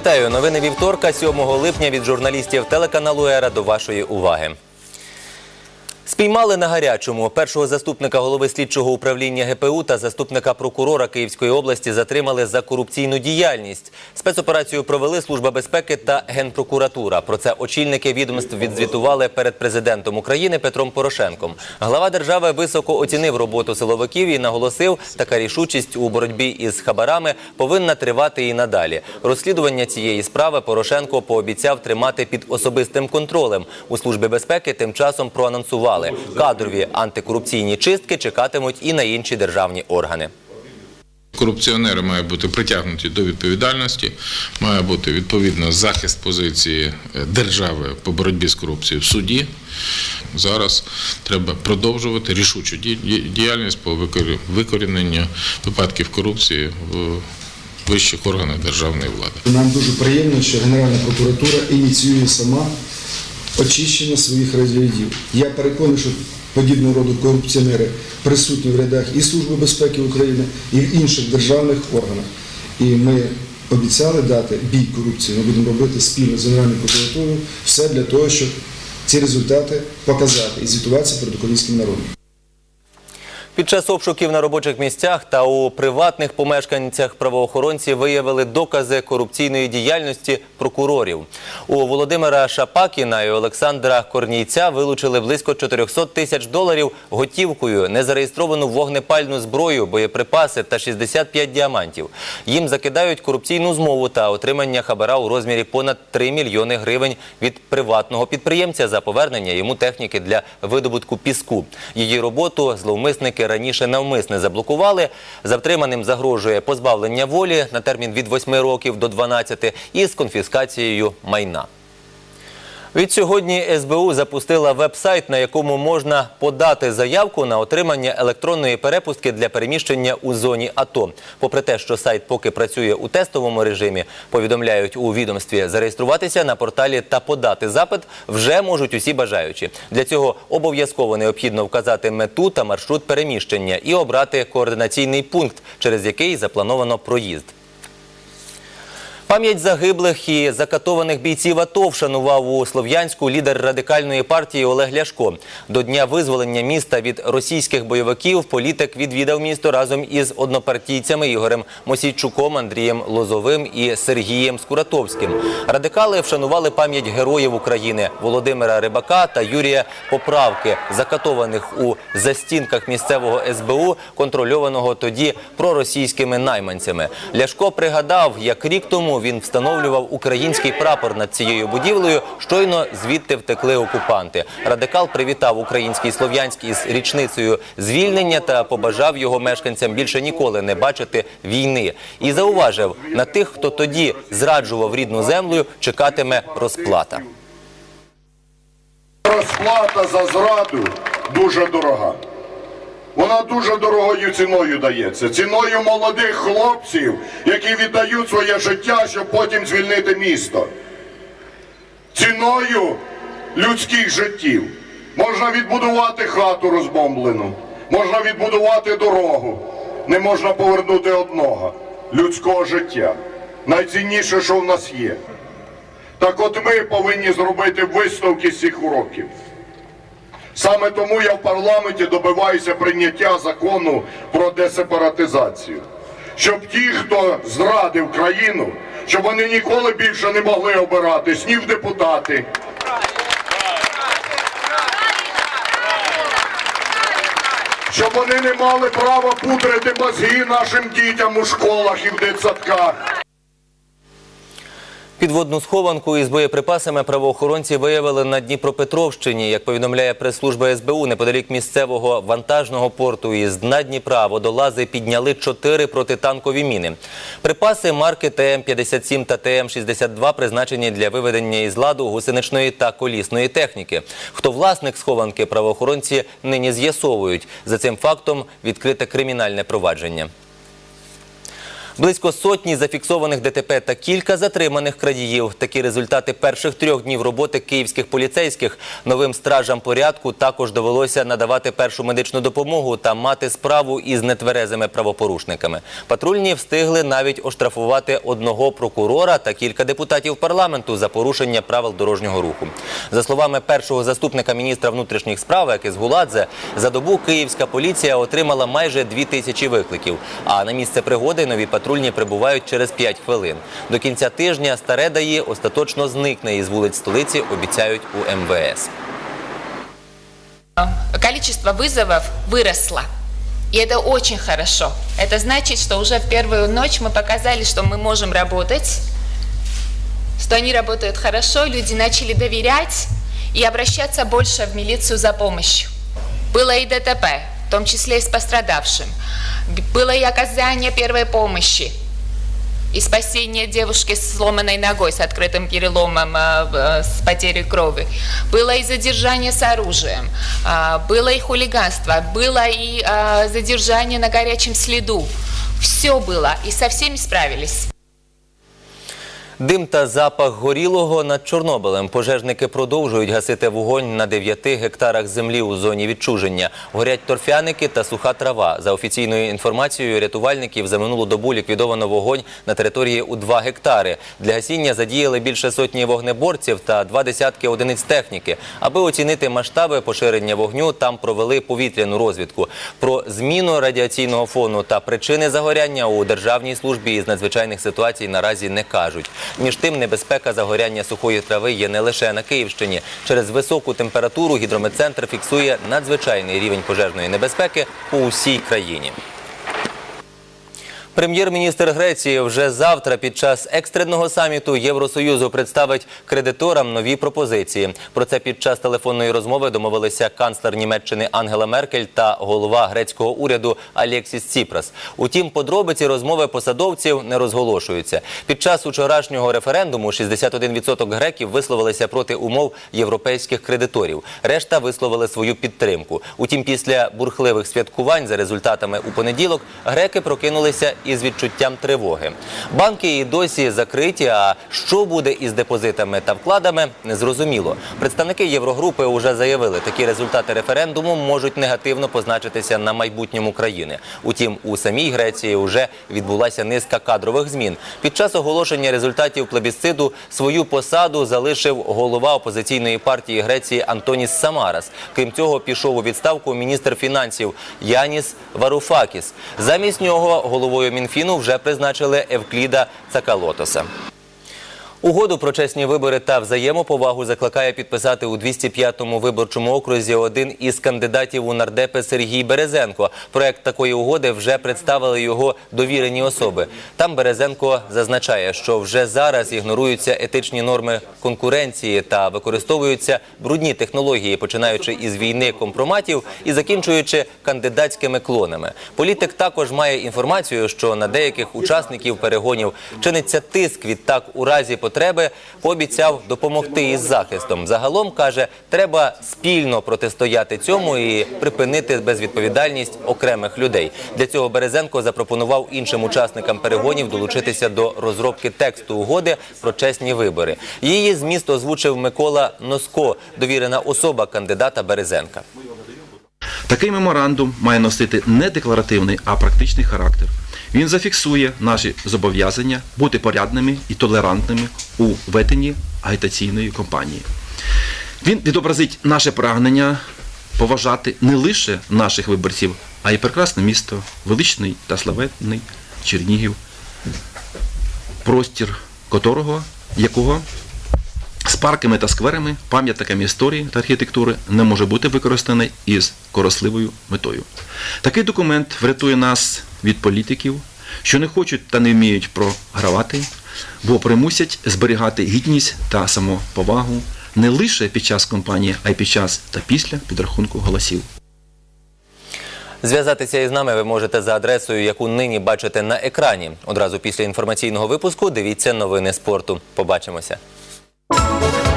Вітаю! Новини вівторка, 7 липня від журналістів телеканалу Ера до вашої уваги. Спіймали на гарячому першого заступника голови слідчого управління ГПУ та заступника прокурора Київської області затримали за корупційну діяльність. Спецоперацію провели Служба безпеки та Генпрокуратура. Про це очільники відомств відзвітували перед президентом України Петром Порошенком. Глава держави високо оцінив роботу силовиків і наголосив, така рішучість у боротьбі із хабарами повинна тривати і надалі. Розслідування цієї справи Порошенко пообіцяв тримати під особистим контролем. У службі безпеки тим часом проанонсували кадрові антикорупційні чистки чекатимуть і на інші державні органи. Корупціонери мають бути притягнуті до відповідальності, має бути відповідно захист позиції е, держави по боротьбі з корупцією в суді. Зараз треба продовжувати рішучу ді- ді- діяльність по викорі- викоріненню випадків корупції в вищих органах державної влади. Нам дуже приємно, що Генеральна прокуратура ініціює сама очищення своїх розглядів. Я переконаний, що подібного роду корупціонери присутні в рядах і Служби безпеки України, і в інших державних органах. І ми обіцяли дати бій корупції. Ми будемо робити спільно з Генеральною прокуратурою все для того, щоб ці результати показати і звітуватися перед українським народом. Під час обшуків на робочих місцях та у приватних помешканцях правоохоронці виявили докази корупційної діяльності прокурорів. У Володимира Шапакіна і Олександра Корнійця вилучили близько 400 тисяч доларів готівкою, незареєстровану вогнепальну зброю, боєприпаси та 65 діамантів. Їм закидають корупційну змову та отримання хабара у розмірі понад 3 мільйони гривень від приватного підприємця за повернення йому техніки для видобутку піску. Її роботу зловмисники раніше навмисне заблокували. Затриманим загрожує позбавлення волі на термін від 8 років до 12 із конфіскацією майна. Від сьогодні СБУ запустила веб-сайт, на якому можна подати заявку на отримання електронної перепустки для переміщення у зоні АТО. Попри те, що сайт поки працює у тестовому режимі, повідомляють у відомстві зареєструватися на порталі та подати запит вже можуть усі бажаючі. Для цього обов'язково необхідно вказати мету та маршрут переміщення і обрати координаційний пункт, через який заплановано проїзд. Пам'ять загиблих і закатованих бійців АТО вшанував у Слов'янську лідер радикальної партії Олег Ляшко. До дня визволення міста від російських бойовиків політик відвідав місто разом із однопартійцями Ігорем Мосійчуком, Андрієм Лозовим і Сергієм Скуратовським. Радикали вшанували пам'ять героїв України Володимира Рибака та Юрія Поправки, закатованих у застінках місцевого СБУ, контрольованого тоді проросійськими найманцями. Ляшко пригадав, як рік тому він встановлював український прапор над цією будівлею. Щойно звідти втекли окупанти. Радикал привітав український слов'янськ із річницею звільнення та побажав його мешканцям більше ніколи не бачити війни. І зауважив, на тих, хто тоді зраджував рідну землю, чекатиме розплата. Розплата за зраду дуже дорога. Вона дуже дорогою ціною дається. Ціною молодих хлопців, які віддають своє життя, щоб потім звільнити місто. Ціною людських життів. Можна відбудувати хату розбомблену, можна відбудувати дорогу. Не можна повернути одного людського життя. Найцінніше, що в нас є. Так от ми повинні зробити висновки з цих уроків. Саме тому я в парламенті добиваюся прийняття закону про десепаратизацію. Щоб ті, хто зрадив країну, щоб вони ніколи більше не могли обиратись ні в депутати. Щоб вони не мали права пудрити мозги нашим дітям у школах і в дитсадках. Підводну схованку із боєприпасами правоохоронці виявили на Дніпропетровщині. Як повідомляє прес-служба СБУ, неподалік місцевого вантажного порту із дна Дніпра водолази підняли чотири протитанкові міни. Припаси марки ТМ-57 та ТМ-62 призначені для виведення із ладу гусеничної та колісної техніки. Хто власник схованки, правоохоронці нині з'ясовують. За цим фактом відкрите кримінальне провадження. Близько сотні зафіксованих ДТП та кілька затриманих крадіїв. Такі результати перших трьох днів роботи київських поліцейських. Новим стражам порядку також довелося надавати першу медичну допомогу та мати справу із нетверезими правопорушниками. Патрульні встигли навіть оштрафувати одного прокурора та кілька депутатів парламенту за порушення правил дорожнього руху. За словами першого заступника міністра внутрішніх справ Екис Гуладзе, за добу київська поліція отримала майже дві тисячі викликів. А на місце пригоди нові патрульні прибувають через 5 хвилин. До кінця тижня старе ДАІ остаточно зникне із вулиць столиці, обіцяють у МВС. количество вызовов выросло. И это очень хорошо. Это значит, что уже в первую ночь мы показали, что мы можем работать, что они работают хорошо, люди начали доверять и обращаться больше в милицию за помощью. Было и ДТП, в том числе и с пострадавшим. Было и оказание первой помощи и спасение девушки с сломанной ногой, с открытым переломом, э, э, с потерей крови. Было и задержание с оружием, а, было и хулиганство, было и а, задержание на горячем следу. Все было, и со всеми справились. Дим та запах горілого над Чорнобилем. Пожежники продовжують гасити вогонь на 9 гектарах землі у зоні відчуження. Горять торфяники та суха трава. За офіційною інформацією рятувальників за минулу добу ліквідовано вогонь на території у 2 гектари. Для гасіння задіяли більше сотні вогнеборців та два десятки одиниць техніки. Аби оцінити масштаби поширення вогню, там провели повітряну розвідку. Про зміну радіаційного фону та причини загоряння у Державній службі із надзвичайних ситуацій наразі не кажуть. Між тим, небезпека загоряння сухої трави є не лише на Київщині. Через високу температуру гідрометцентр фіксує надзвичайний рівень пожежної небезпеки по усій країні. Прем'єр-міністр Греції вже завтра під час екстреного саміту Євросоюзу представить кредиторам нові пропозиції. Про це під час телефонної розмови домовилися канцлер Німеччини Ангела Меркель та голова грецького уряду Алексіс Ціпрас. Утім, подробиці розмови посадовців не розголошуються. Під час учорашнього референдуму 61% греків висловилися проти умов європейських кредиторів. Решта висловили свою підтримку. Утім, після бурхливих святкувань за результатами у понеділок греки прокинулися із відчуттям тривоги. Банки і досі закриті. А що буде із депозитами та вкладами, незрозуміло. Представники Єврогрупи вже заявили, такі результати референдуму можуть негативно позначитися на майбутньому країни. Утім, у самій Греції вже відбулася низка кадрових змін. Під час оголошення результатів плебісциду свою посаду залишив голова опозиційної партії Греції Антоніс Самарас. Крім цього, пішов у відставку міністр фінансів Яніс Варуфакіс. Замість нього головою Мінфіну вже призначили Евкліда Цакалотоса. Угоду про чесні вибори та взаємоповагу закликає підписати у 205-му виборчому окрузі один із кандидатів у нардепи Сергій Березенко. Проект такої угоди вже представили його довірені особи. Там Березенко зазначає, що вже зараз ігноруються етичні норми конкуренції та використовуються брудні технології, починаючи із війни компроматів і закінчуючи кандидатськими клонами. Політик також має інформацію, що на деяких учасників перегонів чиниться тиск. Відтак, у разі потреби пообіцяв допомогти із захистом. Загалом каже, треба спільно протистояти цьому і припинити безвідповідальність окремих людей. Для цього Березенко запропонував іншим учасникам перегонів долучитися до розробки тексту угоди про чесні вибори. Її зміст озвучив Микола Носко, довірена особа кандидата Березенка. Такий меморандум має носити не декларативний, а практичний характер. Він зафіксує наші зобов'язання бути порядними і толерантними у веденні агітаційної кампанії. Він відобразить наше прагнення поважати не лише наших виборців, а й прекрасне місто, величний та славетний Чернігів, простір котрого, якого парками та скверами, пам'ятниками історії та архітектури не може бути використаний із коросливою метою. Такий документ врятує нас від політиків, що не хочуть та не вміють програвати, бо примусять зберігати гідність та самоповагу не лише під час кампанії, а й під час та після підрахунку голосів. Зв'язатися із нами ви можете за адресою, яку нині бачите на екрані. Одразу після інформаційного випуску дивіться новини спорту. Побачимося. Thank you.